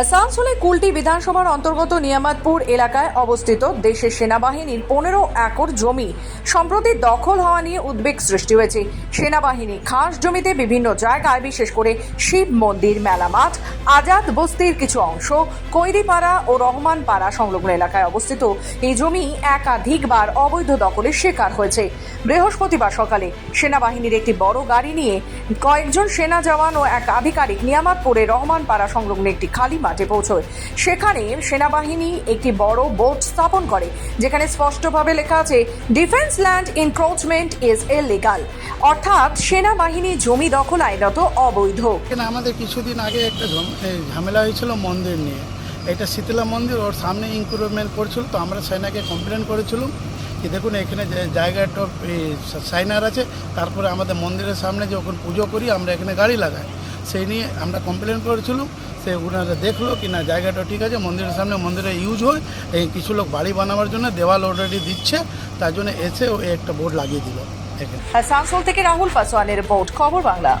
আসানসোলে কুলটি বিধানসভার অন্তর্গত নিয়ামতপুর এলাকায় অবস্থিত দেশের সেনাবাহিনীর পনেরো একর জমি সম্প্রতি দখল হওয়া নিয়ে উদ্বেগ সৃষ্টি হয়েছে। সেনাবাহিনী খাস জমিতে বিভিন্ন জায়গায়, বিশেষ করে শিব মন্দির মেলা মাঠ আজাদ বস্তির কিছু অংশ, কৈরিপাড়া ও রহমানপাড়া সংলগ্ন এলাকায় অবস্থিত। এই জমি একাধিকবার অবৈধ দখলের শিকার হয়েছে। বৃহস্পতিবার সকালে সেনাবাহিনীর একটি বড় গাড়ি নিয়ে কয়েকজন সেনা জওয়ান ও এক আধিকারিক নিয়ামতপুরে রহমানপাড়া সংলগ্ন একটি খালি মাঠে পৌঁছয়। সেখানে সেনাবাহিনী একটি বড় বোর্ড স্থাপন করে, যেখানে স্পষ্টভাবে লেখা আছে defence land encroachment is illegal অর্থাৎ সেনাবাহিনী জমি দখল আইনত অবৈধ। আমাদের কিছুদিন আগে একটা ঝামেলা হয়েছিল মন্দির নিয়ে। এটা শীতলা মন্দির, ওর সামনে ইনক্রুভমেন্ট করছিল, তো আমরা সেনাকে কমপ্লেন করেছিলাম যে, দেখুন, এখানে জায়গাটা সাইনার আছে, তারপরে আমাদের মন্দিরের সামনে যখন পুজো করি, আমরা এখানে গাড়ি লাগাই। সেই নিয়ে আমরা কমপ্লেন করেছিলাম, সে ওনারা দেখল কি না, জায়গাটা ঠিক আছে, মন্দিরের সামনে মন্দিরে ইউজ হয়, এই কিছু লোক বাড়ি বানাবার জন্য দেওয়াল অলরেডি দিচ্ছে, তার জন্য এসে ও একটা বোর্ড লাগিয়ে দিল এখানে। আসানসোল থেকে রাহুল পাসওয়ানের রিপোর্ট, খবর বাংলা।